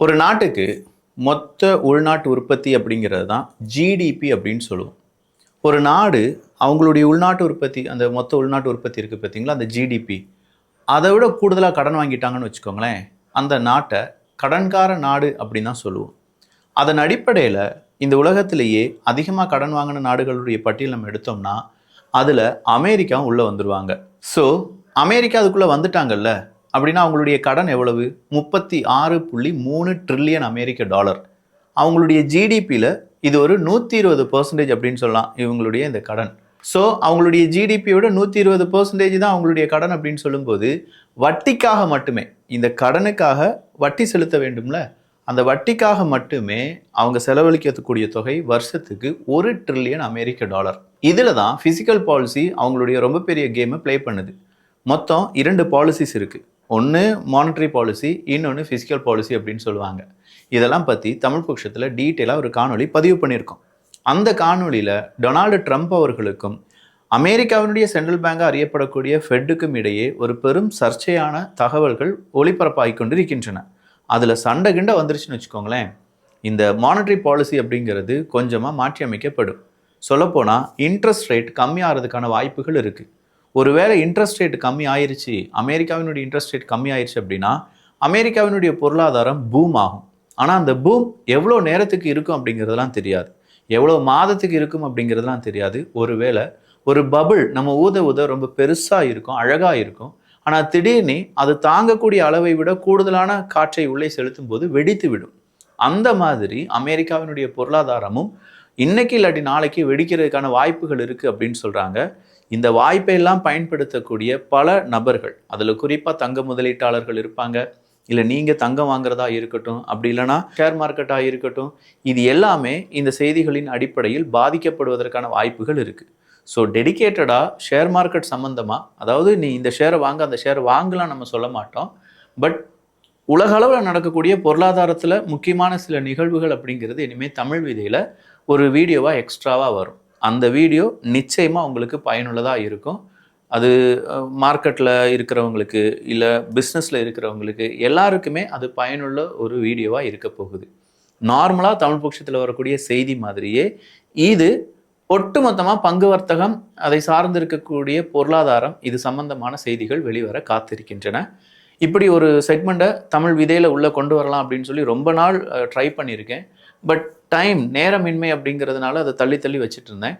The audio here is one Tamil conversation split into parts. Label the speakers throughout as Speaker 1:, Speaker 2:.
Speaker 1: ஒரு நாட்டுக்கு மொத்த உள்நாட்டு உற்பத்தி அப்படிங்கிறது தான் ஜிடிபி அப்படின்னு சொல்லுவோம். ஒரு நாடு அவங்களுடைய உள்நாட்டு உற்பத்தி அந்த மொத்த உள்நாட்டு உற்பத்தி இருக்குது பார்த்திங்களா? அந்த ஜிடிபி அதை விட கூடுதலாக கடன் வாங்கிட்டாங்கன்னு வச்சுக்கோங்களேன் அந்த நாட்டை கடன்கார நாடு அப்படின்னு தான் சொல்லுவோம். அதன் அடிப்படையில் இந்த உலகத்திலேயே அதிகமாக கடன் வாங்கின நாடுகளுடைய பட்டியல் நம்ம எடுத்தோம்னா அதில் அமெரிக்கா உள்ளே வந்துடுவாங்க ஸோ அமெரிக்கா அதுக்குள்ளே வந்துட்டாங்கல்ல அப்படின்னா அவங்களுடைய கடன் எவ்வளவு? முப்பத்தி ஆறு புள்ளி மூணு ட்ரில்லியன் அமெரிக்க டாலர். அவங்களுடைய ஜிடிபியில் இது ஒரு நூற்றி இருபது பர்சன்டேஜ் அப்படின்னு சொல்லலாம் இவங்களுடைய இந்த கடன். ஸோ அவங்களுடைய ஜிடிபியோட நூற்றி இருபது பர்சன்டேஜ் தான் அவங்களுடைய கடன் அப்படின்னு சொல்லும்போது வட்டிக்காக மட்டுமே இந்த கடனுக்காக வட்டி செலுத்த வேண்டும்ல? அந்த வட்டிக்காக மட்டுமே அவங்க செலவழிக்கக்கூடிய தொகை வருஷத்துக்கு ஒரு ட்ரில்லியன் அமெரிக்க டாலர். இதில் தான் ஃபிசிக்கல் பாலிசி அவங்களுடைய ரொம்ப பெரிய கேமை ப்ளே பண்ணுது. மொத்தம் இரண்டு பாலிசிஸ் இருக்குது ஒன்று மானிட்ரி பாலிசி இன்னொன்று ஃபிசிக்கல் பாலிசி அப்படின்னு சொல்லுவாங்க. இதெல்லாம் பற்றி தமிழ் பட்சத்தில் டீட்டெயிலாக ஒரு காணொலி பதிவு பண்ணியிருக்கோம். அந்த காணொலியில் டொனால்டு ட்ரம்ப் அவர்களுக்கும் அமெரிக்காவினுடைய சென்ட்ரல் பேங்காக அறியப்படக்கூடிய ஃபெட்டுக்கும் இடையே ஒரு பெரும் சர்ச்சையான தகவல்கள் ஒளிபரப்பாயிக்கொண்டு இருக்கின்றன அதில் சண்டை கிண்டை வந்துருச்சுன்னு வச்சுக்கோங்களேன். இந்த மானிட்ரி பாலிசி அப்படிங்கிறது கொஞ்சமாக மாற்றி அமைக்கப்படும் சொல்லப்போனால் இன்ட்ரெஸ்ட் ரேட் கம்மியாகிறதுக்கான வாய்ப்புகள் இருக்குது ஒருவேளை இன்ட்ரெஸ்ட் ரேட் கம்மி ஆயிருச்சு அமெரிக்காவினுடைய இன்ட்ரெஸ்ட் ரேட் கம்மி ஆயிருச்சு அப்படின்னா அமெரிக்காவினுடைய பொருளாதாரம் பூம் ஆகும். ஆனால் அந்த பூம் எவ்வளோ நேரத்துக்கு இருக்கும் அப்படிங்கிறதெல்லாம் தெரியாது. எவ்வளோ மாதத்துக்கு இருக்கும் அப்படிங்கிறதெல்லாம் தெரியாது. ஒருவேளை ஒரு பபுள் நம்ம ஊத ஊத ரொம்ப பெருசாக இருக்கும் அழகாக இருக்கும். ஆனால் திடீர்னு அது தாங்கக்கூடிய அளவை விட கூடுதலான காற்றை உள்ளே செலுத்தும் போது வெடித்து விடும். அந்த மாதிரி அமெரிக்காவினுடைய பொருளாதாரமும் இன்னைக்கு இல்லாட்டி நாளைக்கு வெடிக்கிறதுக்கான வாய்ப்புகள் இருக்குது அப்படின்னு சொல்கிறாங்க இந்த வாய்ப்பை எல்லாம் பயன்படுத்தக்கூடிய பல நபர்கள் அதில் குறிப்பாக தங்க முதலீட்டாளர்கள் இருப்பாங்க இல்லை நீங்கள் தங்கம் வாங்குறதா இருக்கட்டும் அப்படி இல்லைன்னா ஷேர் மார்க்கெட்டாக இருக்கட்டும் இது எல்லாமே இந்த செய்திகளின் அடிப்படையில் பாதிக்கப்படுவதற்கான வாய்ப்புகள் இருக்குது ஸோ டெடிகேட்டடாக ஷேர் மார்க்கெட் சம்மந்தமாக அதாவது நீ இந்த ஷேரை வாங்க அந்த ஷேரை வாங்கலாம் நம்ம சொல்ல மாட்டோம் பட் உலக அளவில் நடக்கக்கூடிய பொருளாதாரத்தில் முக்கியமான சில நிகழ்வுகள் அப்படிங்கிறது இனிமேல் தமிழ் விதையில் ஒரு வீடியோவாக எக்ஸ்ட்ராவாக வரும். அந்த வீடியோ நிச்சயமாக உங்களுக்கு பயனுள்ளதாக இருக்கும். அது மார்க்கெட்டில் இருக்கிறவங்களுக்கு இல்லை பிஸ்னஸில் இருக்கிறவங்களுக்கு எல்லாருக்குமே அது பயனுள்ள ஒரு வீடியோவாக இருக்க போகுது. நார்மலாக தமிழ் பட்சத்தில் வரக்கூடிய செய்தி மாதிரியே இது ஒட்டுமொத்தமாக பங்கு வர்த்தகம் அதை சார்ந்து இருக்கக்கூடிய பொருளாதாரம் இது சம்பந்தமான செய்திகள் வெளிவர காத்திருக்கின்றன. இப்படி ஒரு செக்மெண்ட்டை தமிழ் விதையில் உள்ளே கொண்டு வரலாம் அப்படின்னு சொல்லி ரொம்ப நாள் ட்ரை பண்ணியிருக்கேன். பட் டைம் நேரமின்மை அப்படிங்கிறதுனால அதை தள்ளி தள்ளி வச்சுட்டு இருந்தேன்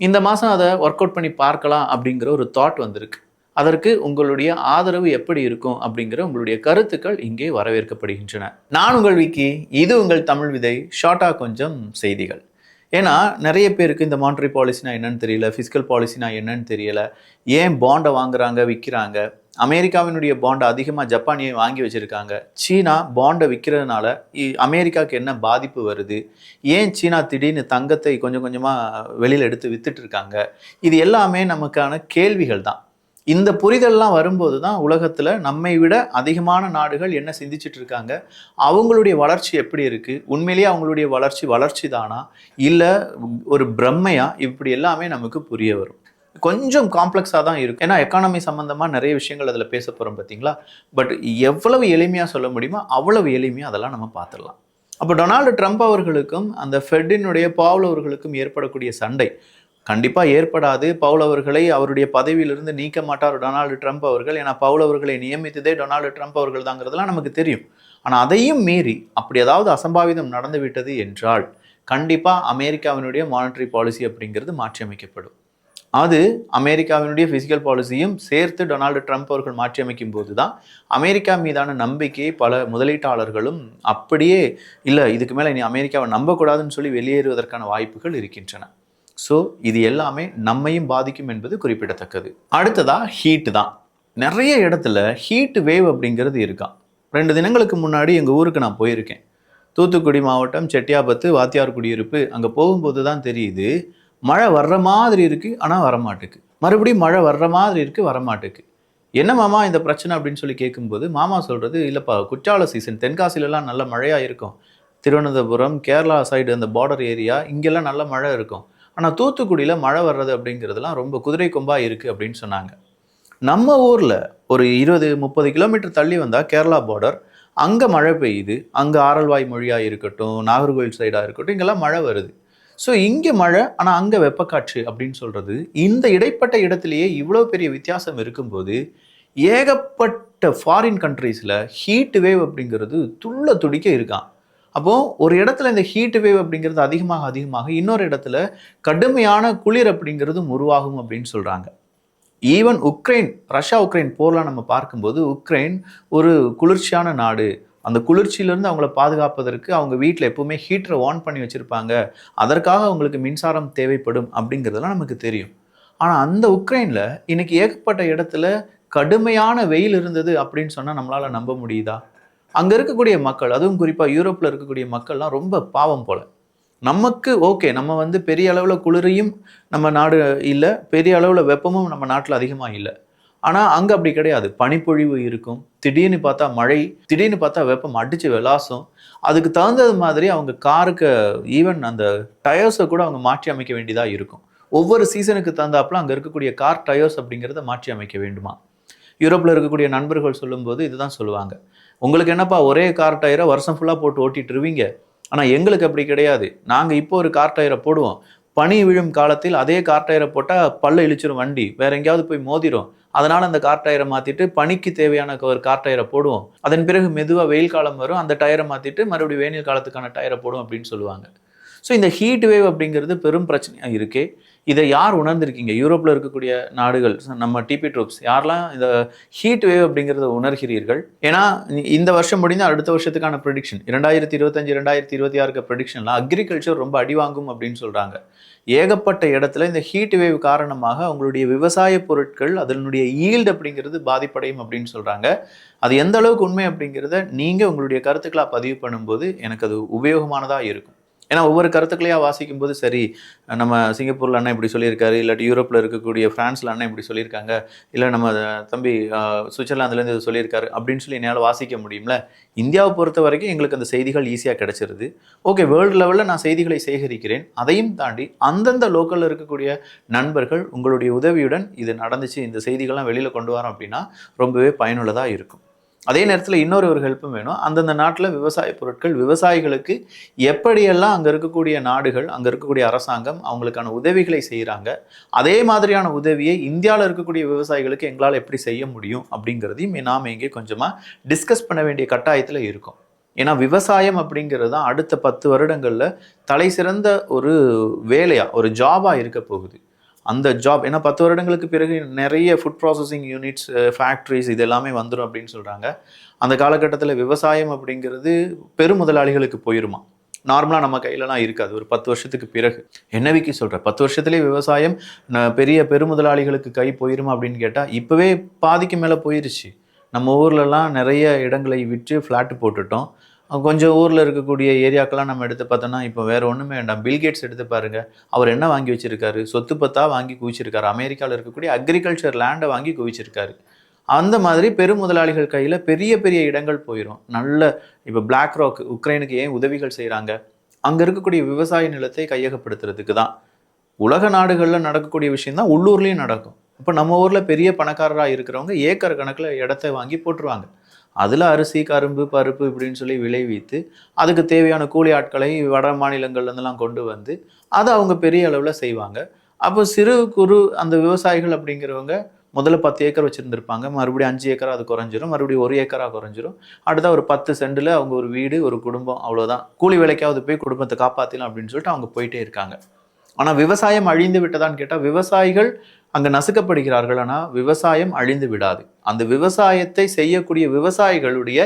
Speaker 1: இந்த மாதம் அதை ஒர்க் அவுட் பண்ணி பார்க்கலாம் அப்படிங்கிற ஒரு தாட் வந்திருக்கு. அதற்கு உங்களுடைய ஆதரவு எப்படி இருக்கும் அப்படிங்கிற உங்களுடைய கருத்துக்கள் இங்கே வரவேற்கப்படுகின்றன. நான் உங்கள் விக்கி இது உங்கள் தமிழ் விதை ஷார்ட்டாக கொஞ்சம் செய்திகள். ஏன்னா நிறைய பேருக்கு இந்த மானிட்ரி பாலிசினா என்னன்னு தெரியல ஃபிஸிக்கல் பாலிசினா என்னன்னு தெரியல ஏன் பாண்டை வாங்குறாங்க விற்கிறாங்க அமெரிக்காவினுடைய பாண்டை அதிகமாக ஜப்பானியை வாங்கி வச்சுருக்காங்க? சீனா பாண்டை விற்கிறதுனால அமெரிக்காவுக்கு என்ன பாதிப்பு வருது? ஏன் சீனா திடீர்னு தங்கத்தை கொஞ்சம் கொஞ்சமாக வெளியில் எடுத்து வித்துட்டு இருக்காங்க? இது எல்லாமே நமக்கான கேள்விகள் தான். இந்த புரிதல்லாம் வரும்போது தான் உலகத்தில் நம்மை விட அதிகமான நாடுகள் என்ன சிந்திச்சுட்டு இருக்காங்க? அவங்களுடைய வளர்ச்சி எப்படி இருக்குது உண்மையிலேயே அவங்களுடைய வளர்ச்சி வளர்ச்சி தானா இல்லை ஒரு பிரம்மையா இப்படி எல்லாமே நமக்கு புரிய வரும். கொஞ்சம் காம்ப்ளெக்ஸாக தான் இருக்கும் ஏன்னா எக்கானமி சம்மந்தமாக நிறைய விஷயங்கள் அதில் பேச போகிறோம் பார்த்தீங்களா பட் எவ்வளவு எளிமையாக சொல்ல முடியுமோ அவ்வளவு எளிமையாக அதெல்லாம் நம்ம பார்த்துடலாம் அப்போ டொனால்டு ட்ரம்ப் அவர்களுக்கும் அந்த ஃபெட்டினுடைய பாவல் அவர்களுக்கும் ஏற்படக்கூடிய சண்டை கண்டிப்பாக ஏற்படாது. பவுல் அவர்களை அவருடைய பதவியிலிருந்து நீக்க மாட்டார் டொனால்டு ட்ரம்ப் அவர்கள். ஏன்னா பவுல் அவர்களை நியமித்ததே டொனால்டு ட்ரம்ப் அவர்கள் தாங்கிறதுலாம் நமக்கு தெரியும். ஆனால் அதையும் மீறி அப்படி ஏதாவது அசம்பாவிதம் நடந்துவிட்டது என்றால் கண்டிப்பாக அமெரிக்காவினுடைய மானிட்டரி பாலிசி அப்படிங்கிறது மாற்றியமைக்கப்படும். அது அமெரிக்காவினுடைய ஃபிசிக்கல் பாலிசியும் சேர்த்து டொனால்டு ட்ரம்ப் அவர்கள் மாற்றியமைக்கும் போது தான் அமெரிக்கா மீதான நம்பிக்கையை பல முதலீட்டாளர்களும் அப்படியே இல்லை இதுக்கு மேலே நீ அமெரிக்காவை நம்பக்கூடாதுன்னு சொல்லி வெளியேறுவதற்கான வாய்ப்புகள் இருக்கின்றன. ஸோ இது எல்லாமே நம்மையும் பாதிக்கும் என்பது குறிப்பிடத்தக்கது. அடுத்ததாக ஹீட்டு தான். நிறைய இடத்துல ஹீட் வேவ் அப்படிங்கிறது இருக்கான் ரெண்டு தினங்களுக்கு முன்னாடி எங்கள் ஊருக்கு நான் போயிருக்கேன். தூத்துக்குடி மாவட்டம் செட்டியாபத்து வாத்தியார் குடியிருப்பு அங்கே போகும்போது தான் தெரியுது. மழை வர்ற மாதிரி இருக்குது ஆனால் வரமாட்டுக்கு. மறுபடியும் மழை வர்ற மாதிரி இருக்குது வரமாட்டுக்கு. என்ன மாமா இந்த பிரச்சனை அப்படின்னு சொல்லி கேட்கும்போது மாமா சொல்கிறது இல்லைப்பா குற்றால சீசன் தென்காசிலலாம் நல்ல மழையாக இருக்கும். திருவனந்தபுரம் கேரளா சைடு அந்த பார்டர் ஏரியா இங்கெல்லாம் நல்ல மழை இருக்கும். ஆனால் தூத்துக்குடியில் மழை வர்றது அப்படிங்கிறதுலாம் ரொம்ப குதிரை கொம்பாக இருக்குது அப்படின்னு சொன்னாங்க. நம்ம ஊரில் ஒரு இருபது முப்பது கிலோமீட்டர் தள்ளி வந்தால் கேரளா பார்டர் அங்கே மழை பெய்யுது அங்கே ஆரல்வாய் மொழியாக இருக்கட்டும் நாகர்கோவில் சைடாக இருக்கட்டும் இங்கெல்லாம் மழை வருது. ஸோ இங்கே மழை ஆனால் அங்கே வெப்பக்காற்று அப்படின்னு சொல்கிறது இந்த இடைப்பட்ட இடத்துலையே இவ்வளோ பெரிய வித்தியாசம் இருக்கும்போது ஏகப்பட்ட ஃபாரின் கண்ட்ரீஸில் ஹீட் வேவ் அப்படிங்கிறது துள்ள துடிக்க இருக்கான் அப்போது ஒரு இடத்துல இந்த ஹீட் வேவ் அப்படிங்கிறது அதிகமாக அதிகமாக இன்னொரு இடத்துல கடுமையான குளிர் அப்படிங்கிறதும் உருவாகும் அப்படின்னு சொல்கிறாங்க ஈவன் உக்ரைன் ரஷ்யா உக்ரைன் போர்லாம் நம்ம பார்க்கும்போது உக்ரைன் ஒரு குளிர்ச்சியான நாடு. அந்த குளிர்ச்சியிலேருந்து அவங்கள பாதுகாப்பதற்கு அவங்க வீட்டில் எப்போவுமே ஹீட்டரை ஆன் பண்ணி வச்சுருப்பாங்க. அதற்காக அவங்களுக்கு மின்சாரம் தேவைப்படும் அப்படிங்கிறதெல்லாம் நமக்கு தெரியும். ஆனால் அந்த உக்ரைனில் இன்றைக்கி ஏகப்பட்ட இடத்துல கடுமையான வெயில் இருந்தது அப்படின்னு சொன்னால் நம்மளால் நம்ப முடியுதா? அங்கே இருக்கக்கூடிய மக்கள் அதுவும் குறிப்பாக யூரோப்பில் இருக்கக்கூடிய மக்கள்லாம் ரொம்ப பாவம் போல். நமக்கு ஓகே நம்ம வந்து பெரிய அளவில் குளிரையும் நம்ம நாடு இல்லை பெரிய அளவில் வெப்பமும் நம்ம நாட்டில் அதிகமாக இல்லை. ஆனால் அங்கே அப்படி கிடையாது. பனிப்பொழிவு இருக்கும். திடீர்னு பார்த்தா மழை திடீர்னு பார்த்தா வெப்பம் அடித்து விளாசும் அதுக்கு தகுந்தது மாதிரி அவங்க காருக்கு ஈவன் அந்த டயர்ஸை கூட அவங்க மாற்றி அமைக்க வேண்டியதாக இருக்கும். ஒவ்வொரு சீசனுக்கு தகுந்தாப்புல அங்கே இருக்கக்கூடிய கார் டயர்ஸ் அப்படிங்கிறத மாற்றி அமைக்க வேண்டுமா? யூரோப்பில் இருக்கக்கூடிய நண்பர்கள் சொல்லும்போது இதுதான் சொல்லுவாங்க. உங்களுக்கு என்னப்பா ஒரே கார் டயரை வருஷம் ஃபுல்லாக போட்டு ஓட்டிட்டு இருவீங்க? ஆனால் எங்களுக்கு அப்படி கிடையாது. நாங்கள் இப்போ ஒரு கார் டயரை போடுவோம். பனி விழும் காலத்தில் அதே கார் டயரை போட்டால் பல்ல இழிச்சிரும் வண்டி. வேற எங்கேயாவது போய் மோதிரும். அதனால் அந்த கார் டயரை மாற்றிட்டு பனிக்கு தேவையான ஒரு கார் டயரை போடுவோம். அதன் பிறகு மெதுவாக வெயில் காலம் வரும். அந்த டயரை மாற்றிட்டு மறுபடியும் வெயில் காலத்துக்கான டயரை போடும் அப்படின்னு சொல்லுவாங்க. ஸோ இந்த ஹீட் வேவ் அப்படிங்கிறது பெரும் பிரச்சனையாக இருக்குது இதை யார் உணர்ந்திருக்கீங்க? யூரோப்பில் இருக்கக்கூடிய நாடுகள் நம்ம டிபி ட்ரூப்ஸ் யாரெல்லாம் இந்த ஹீட் வேவ் அப்படிங்கிறத உணர்கிறீர்கள்? ஏன்னா இந்த வருஷம் முடிந்தால் அடுத்த வருஷத்துக்கான ப்ரெடிக்ஷன் இரண்டாயிரத்தி இருபத்தஞ்சு இரண்டாயிரத்தி இருபத்தி ஆறுக்கு ப்ரெடிக்ஷன்லாம் அக்ரிகல்ச்சர் ரொம்ப அடிவாங்கும் அப்படின்னு சொல்கிறாங்க ஏகப்பட்ட இடத்துல இந்த ஹீட் வேவ் காரணமாக அவங்களுடைய விவசாய பொருட்கள் அதனுடைய ஈல்டு அப்படிங்கிறது பாதிப்படையும் அப்படின்னு சொல்கிறாங்க அது எந்த அளவுக்கு உண்மை அப்படிங்கிறத நீங்கள் உங்களுடைய கருத்துக்களாக பதிவு பண்ணும்போது எனக்கு அது உபயோகமானதாக இருக்கும். ஏன்னா ஒவ்வொரு கருத்துக்களையாக வாசிக்கும் போது சரி நம்ம சிங்கப்பூரில் அண்ணன் இப்படி சொல்லியிருக்காரு இல்லாட்டி யூரோப்பில் இருக்கக்கூடிய ஃப்ரான்ஸில் அண்ணன் இப்படி சொல்லியிருக்காங்க இல்லை நம்ம தம்பி சுவிட்சர்லாந்துலேருந்து இது சொல்லியிருக்காரு அப்படின்னு சொல்லி என்னால் வாசிக்க முடியும்ல? இந்தியாவை பொறுத்த வரைக்கும் எங்களுக்கு அந்த செய்திகள் ஈஸியாக கிடச்சிருது. ஓகே வேர்ல்டு லெவலில் நான் செய்திகளை சேகரிக்கிறேன். அதையும் தாண்டி அந்தந்த லோக்கலில் இருக்கக்கூடிய நண்பர்கள் உங்களுடைய உதவியுடன் இது நடந்துச்சு இந்த செய்திகள்லாம் வெளியில் கொண்டு வரோம் அப்படின்னா ரொம்பவே பயனுள்ளதாக இருக்கும். அதே நேரத்தில் இன்னொரு ஒரு ஹெல்ப்பும் வேணும். அந்தந்த நாட்டில் விவசாய பொருட்கள் விவசாயிகளுக்கு எப்படியெல்லாம் அங்கே இருக்கக்கூடிய நாடுகள் அங்கே இருக்கக்கூடிய அரசாங்கம் அவங்களுக்கான உதவிகளை செய்கிறாங்க அதே மாதிரியான உதவியை இந்தியாவில் இருக்கக்கூடிய விவசாயிகளுக்கு எங்களால் எப்படி செய்ய முடியும் அப்படிங்கிறதையும் நாம் இங்கே கொஞ்சமாக டிஸ்கஸ் பண்ண வேண்டிய கட்டாயத்தில் இருக்கும். ஏன்னா விவசாயம் அப்படிங்கிறது தான் அடுத்த பத்து வருடங்களில் தலை சிறந்த ஒரு வேலையாக ஒரு ஜாபாக இருக்க போகுது. அந்த ஜாப் ஏன்னா பத்து வருடங்களுக்கு பிறகு நிறைய ஃபுட் ப்ராசஸிங் யூனிட்ஸ் ஃபேக்ட்ரிஸ் இது எல்லாமே வந்துடும் அப்படின்னு சொல்கிறாங்க அந்த காலகட்டத்தில் விவசாயம் அப்படிங்கிறது பெருமுதலாளிகளுக்கு போயிருமா? நார்மலாக நம்ம கையிலலாம் இருக்காது. ஒரு பத்து வருஷத்துக்கு பிறகு. என்ன விக்கி சொல்கிற பத்து வருஷத்துலேயே விவசாயம் பெரிய பெருமுதலாளிகளுக்கு கை போயிருமா அப்படின்னு கேட்டால் இப்போவே பாதிக்கு மேலே போயிருச்சு. நம்ம ஊர்லலாம் நிறைய இடங்களை விற்று ஃப்ளாட்டு போட்டுட்டோம். கொஞ்சம் ஊரில் இருக்கக்கூடிய ஏரியாக்கெல்லாம் நம்ம எடுத்து பார்த்தோன்னா இப்போ வேறு ஒன்றுமே வேண்டாம். பில்கேட்ஸ் எடுத்து பாருங்கள் அவர் என்ன வாங்கி வச்சுருக்காரு? சொத்து பத்தா வாங்கி குவிச்சிருக்காரு. அமெரிக்காவில் இருக்கக்கூடிய அக்ரிகல்ச்சர் லேண்டை வாங்கி குவிச்சிருக்காரு. அந்த மாதிரி பெருமுதலாளிகள் கையில் பெரிய பெரிய இடங்கள் போயிடும் நல்ல இப்போ பிளாக் ராக் உக்ரைனுக்கு ஏன் உதவிகள் செய்கிறாங்க அங்கே இருக்கக்கூடிய விவசாய நிலத்தை கையகப்படுத்துறதுக்கு தான். உலக நாடுகளில் நடக்கக்கூடிய விஷயந்தான் உள்ளூர்லேயும் நடக்கும். இப்போ நம்ம ஊரில் பெரிய பணக்காரராக இருக்கிறவங்க ஏக்கர் கணக்கில் இடத்த வாங்கி போட்டுருவாங்க. அதில் அரிசி கரும்பு பருப்பு இப்படின்னு சொல்லி விளைவித்து அதுக்கு தேவையான கூலி ஆட்களை வட மாநிலங்கள்லேருந்துலாம் கொண்டு வந்து அதை அவங்க பெரிய அளவில் செய்வாங்க. அப்போ சிறு குறு அந்த விவசாயிகள் அப்படிங்கிறவங்க முதல்ல பத்து ஏக்கர் வச்சுருந்துருப்பாங்க. மறுபடியும் அஞ்சு ஏக்கராக அது குறைஞ்சிரும். மறுபடியும் ஒரு ஏக்கராக குறைஞ்சிரும். அடுத்த ஒரு பத்து சென்டில் அவங்க ஒரு வீடு ஒரு குடும்பம் அவ்வளோதான் கூலி வேலைக்காவது போய் குடும்பத்தை காப்பாற்றலாம் அப்படின்னு சொல்லிட்டு அவங்க போயிட்டே இருக்காங்க. ஆனால் விவசாயம் அழிந்து விட்டதான்னு கேட்டால் விவசாயிகள் அங்கே நசுக்கப்படுகிறார்கள் ஆனால் விவசாயம் அழிந்து விடாது. அந்த விவசாயத்தை செய்யக்கூடிய விவசாயிகளுடைய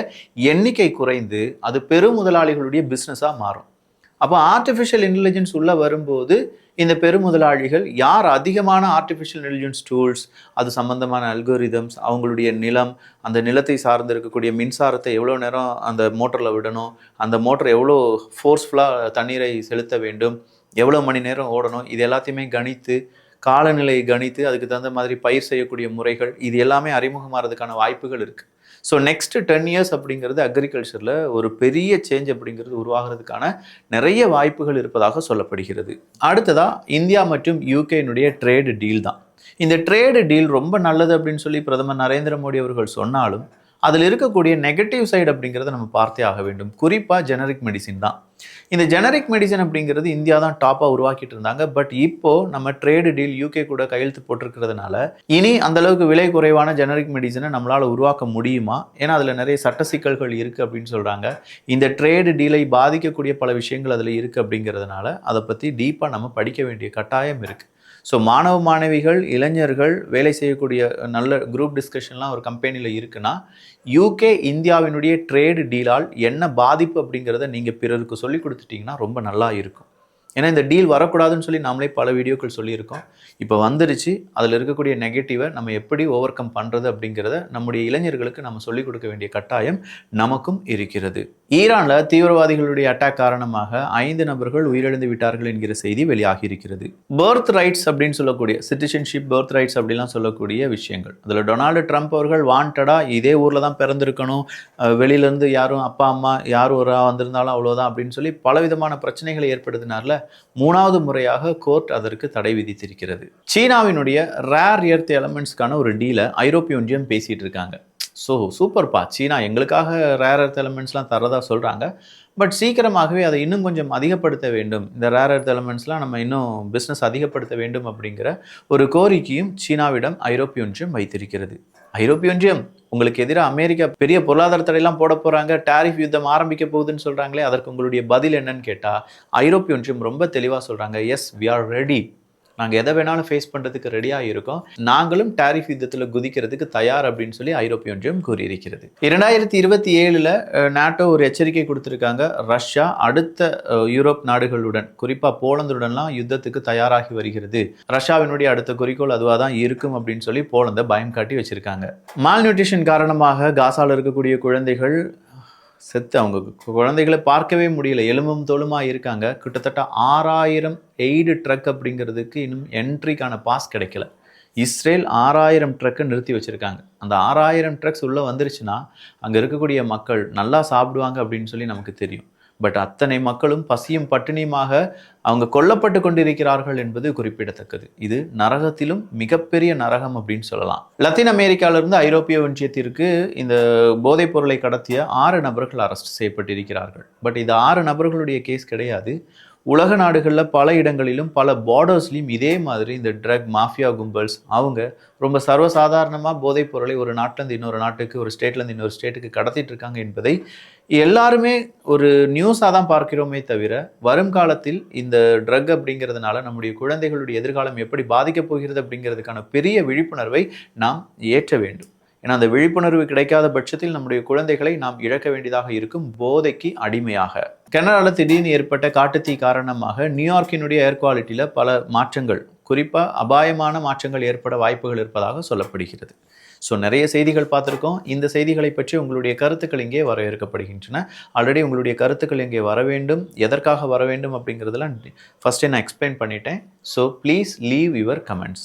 Speaker 1: எண்ணிக்கை குறைந்து அது பெருமுதலாளிகளுடைய பிஸ்னஸாக மாறும். அப்போ ஆர்டிஃபிஷியல் இன்டெலிஜென்ஸ் உள்ளே வரும்போது இந்த பெருமுதலாளிகள் யார் அதிகமான ஆர்டிஃபிஷியல் இன்டெலிஜென்ஸ் டூல்ஸ் அது சம்பந்தமான அல்கோரிதம்ஸ் அவங்களுடைய நிலம் அந்த நிலத்தை சார்ந்து இருக்கக்கூடிய மின்சாரத்தை எவ்வளோ நேரம் அந்த மோட்டரில் விடணும் அந்த மோட்டர் எவ்வளோ ஃபோர்ஸ்ஃபுல்லாக தண்ணீரை செலுத்த வேண்டும் எவ்வளோ மணி நேரம் ஓடணும் இது எல்லாத்தையுமே கணித்து காலநிலையை கணித்து அதுக்கு தகுந்த மாதிரி பயிர் செய்யக்கூடிய முறைகள் இது எல்லாமே அறிமுகமாகிறதுக்கான வாய்ப்புகள் இருக்குது ஸோ நெக்ஸ்ட் டென் இயர்ஸ் அப்படிங்கிறது அக்ரிகல்ச்சரில் ஒரு பெரிய சேஞ்ச் அப்படிங்கிறது உருவாகிறதுக்கான நிறைய வாய்ப்புகள் இருப்பதாக சொல்லப்படுகிறது. அடுத்ததாக இந்தியா மற்றும் யூகேனுடைய ட்ரேடு டீல் தான். இந்த ட்ரேடு டீல் ரொம்ப நல்லது அப்படின்னு சொல்லி பிரதமர் நரேந்திர மோடி அவர்கள் சொன்னாலும் அதில் இருக்கக்கூடிய நெகட்டிவ் சைடு அப்படிங்கிறத நம்ம பார்த்தே ஆக வேண்டும். குறிப்பாக ஜெனரிக் மெடிசின் தான். இந்த ஜெனரிக் மெடிசன் அப்படிங்கிறது இந்தியா தான் டாப்பாக உருவாக்கிட்டு இருந்தாங்க. பட் இப்போது நம்ம ட்ரேடு டீல் யூகே கூட கையெழுத்து போட்டிருக்கிறதுனால இனி அந்த அளவுக்கு விலை குறைவான ஜெனரிக் மெடிசனை நம்மளால் உருவாக்க முடியுமா? ஏன்னா அதில் நிறைய சட்ட சிக்கல்கள் இருக்குது அப்படின்னு சொல்கிறாங்க இந்த ட்ரேடு டீலை பாதிக்கக்கூடிய பல விஷயங்கள் அதில் இருக்குது அப்படிங்கிறதுனால அதை பற்றி டீப்பாக நம்ம படிக்க வேண்டிய கட்டாயம் இருக்குது ஸோ மாணவ மாணவிகள் இளைஞர்கள் வேலை செய்யக்கூடிய நல்ல குரூப் டிஸ்கஷன்லாம் ஒரு கம்பெனியில் இருக்குன்னா யூகே இந்தியாவினுடைய ட்ரேடு டீலால் என்ன பாதிப்பு அப்படிங்கிறத நீங்கள் பிறருக்கு சொல்லி கொடுத்துட்டிங்கன்னா ரொம்ப நல்லா இருக்கும். ஏன்னா இந்த டீல் வரக்கூடாதுன்னு சொல்லி நாமளே பல வீடியோக்கள் சொல்லியிருக்கோம். இப்போ வந்துருச்சு. அதில் இருக்கக்கூடிய நெகட்டிவை நம்ம எப்படி ஓவர் கம் பண்ணுறது அப்படிங்கிறத நம்முடைய இளைஞர்களுக்கு நம்ம சொல்லிக் கொடுக்க வேண்டிய கட்டாயம் நமக்கும் இருக்கிறது. ஈரானில் தீவிரவாதிகளுடைய அட்டாக் காரணமாக ஐந்து நபர்கள் உயிரிழந்து விட்டார்கள் என்கிற செய்தி வெளியாகி இருக்கிறது பர்த் ரைட்ஸ் அப்படின்னு சொல்லக்கூடிய சிட்டிசன்ஷிப் பர்த் ரைட்ஸ் அப்படிலாம் சொல்லக்கூடிய விஷயங்கள். அதில் டொனால்டு ட்ரம்ப் அவர்கள் வாண்டடாக இதே ஊரில் தான் பிறந்திருக்கணும். வெளியிலேருந்து யாரும் அப்பா அம்மா யார் ஒரு வந்திருந்தாலும் அவ்வளோதான் அப்படின்னு சொல்லி பலவிதமான பிரச்சனைகளை ஏற்படுத்தினார்ல. மூணாவது முறையாக கோர்ட் அதற்கு தடை விதித்திருக்கிறது. சீனாவினுடைய ரேர் எர்த் எலமெண்ட்ஸ்க்கான ஒரு டீலை ஐரோப்பிய ஒன்றியம் பேசிகிட்டு இருக்காங்க. ஸோ சூப்பர்ப்பா சீனா எங்களுக்காக ரேர் எர்த் எலமெண்ட்ஸ்லாம் தரதா சொல்கிறாங்க பட் சீக்கிரமாகவே அதை இன்னும் கொஞ்சம் அதிகப்படுத்த வேண்டும். இந்த ரேர் எர்த் எலமெண்ட்ஸ்லாம் நம்ம இன்னும் பிஸ்னஸ் அதிகப்படுத்த வேண்டும் அப்படிங்கிற ஒரு கோரிக்கையும் சீனாவிடம் ஐரோப்பிய ஒன்றியம் வைத்திருக்கிறது. ஐரோப்பிய ஒன்றியம் உங்களுக்கு எதிராக அமெரிக்கா பெரிய பொருளாதார தடையெல்லாம் போட போகிறாங்க டாரிஃப் யுத்தம் ஆரம்பிக்க போகுதுன்னு சொல்கிறாங்களே அதற்கு உங்களுடைய பதில் என்னன்னு கேட்டால் ஐரோப்பிய ஒன்றியம் ரொம்ப தெளிவாக சொல்கிறாங்க எஸ் வி ஆர் ரெடி நாங்கள் எதை வேணாலும் ஃபேஸ் பண்ணுறதுக்கு ரெடியாக இருக்கோம். நாங்களும் டாரிஃப் யுத்தத்தில் குதிக்கிறதுக்கு தயார் அப்படின்னு சொல்லி ஐரோப்பிய ஒன்றியம் கூறியிருக்கிறது. இரண்டாயிரத்தி இருபத்தி ஏழில் நாட்டோ ஒரு எச்சரிக்கை கொடுத்துருக்காங்க. ரஷ்யா அடுத்த யூரோப் நாடுகளுடன் குறிப்பாக போலந்துடன்லாம் யுத்தத்துக்கு தயாராகி வருகிறது. ரஷ்யாவினுடைய அடுத்த குறிக்கோள் அதுவாக தான் இருக்கும் அப்படின்னு சொல்லி போலந்தை பயம் காட்டி வச்சுருக்காங்க. மால் நியூட்ரிஷன் காரணமாக காசாவில் இருக்கக்கூடிய குழந்தைகள் செத்து அவங்க குழந்தைகளை பார்க்கவே முடியல. எலும்பும் தோலுமா இருக்காங்க. கிட்டத்தட்ட ஆறாயிரம் எய்டு ட்ரக் அப்படிங்கிறதுக்கு இன்னும் என்ட்ரிக்கான பாஸ் கிடைக்கல. இஸ்ரேல் ஆறாயிரம் ட்ரக்கை நிறுத்தி வச்சுருக்காங்க. அந்த ஆறாயிரம் ட்ரக்ஸ் உள்ளே வந்துருச்சுன்னா அங்கே இருக்கக்கூடிய மக்கள் நல்லா சாப்பிடுவாங்க அப்படின்னு சொல்லி நமக்கு தெரியும். பட் அத்தனை மக்களும் பசியும் பட்டினியுமாக அவங்க கொல்லப்பட்டு கொண்டிருக்கிறார்கள் என்பது குறிப்பிடத்தக்கது. இது நரகத்திலும் மிகப்பெரிய நரகம் அப்படின்னு சொல்லலாம். லத்தீன் அமெரிக்காவிலிருந்து ஐரோப்பிய ஒன்றியத்திற்கு இந்த போதைப் பொருளை கடத்திய ஆறு நபர்கள் அரெஸ்ட் செய்யப்பட்டிருக்கிறார்கள். பட் இது ஆறு நபர்களுடைய கேஸ் கிடையாது. உலக நாடுகளில் பல இடங்களிலும் பல பார்டர்ஸ்லையும் இதே மாதிரி இந்த ட்ரக் மாஃபியா கும்பல்ஸ் அவங்க ரொம்ப சர்வசாதாரணமாக போதைப் பொருளை ஒரு நாட்டிலேருந்து இன்னொரு நாட்டுக்கு ஒரு ஸ்டேட்லேருந்து இன்னொரு ஸ்டேட்டுக்கு கடத்திட்டு இருக்காங்க என்பதை எல்லாருமே ஒரு நியூஸாக தான் பார்க்கிறோமே தவிர வரும் காலத்தில் இந்த ட்ரக் அப்படிங்கிறதுனால நம்முடைய குழந்தைகளுடைய எதிர்காலம் எப்படி பாதிக்கப் போகிறது அப்படிங்கிறதுக்கான பெரிய விழிப்புணர்வை நாம் ஏற்ற வேண்டும். ஏன்னா அந்த விழிப்புணர்வு கிடைக்காத பட்சத்தில் நம்முடைய குழந்தைகளை நாம் இழக்க வேண்டியதாக இருக்கும் போதைக்கு அடிமையாக. கனடாவில் திடீர்னு ஏற்பட்ட காட்டுத்தீ காரணமாக நியூயார்க்கினுடைய ஏர் குவாலிட்டியில் பல மாற்றங்கள் குறிப்பாக அபாயமான மாற்றங்கள் ஏற்பட வாய்ப்புகள் இருப்பதாக சொல்லப்படுகிறது. ஸோ நிறைய செய்திகள் பார்த்துருக்கோம். இந்த செய்திகளை பற்றி உங்களுடைய கருத்துக்கள் இங்கே வரவேற்கப்படுகின்றன. ஆல்ரெடி உங்களுடைய கருத்துக்கள் இங்கே வர வேண்டும். எதற்காக வர வேண்டும் அப்படிங்கிறதெல்லாம் ஃபஸ்ட்டே நான் எக்ஸ்பிளைன் பண்ணிட்டேன். So please leave your comments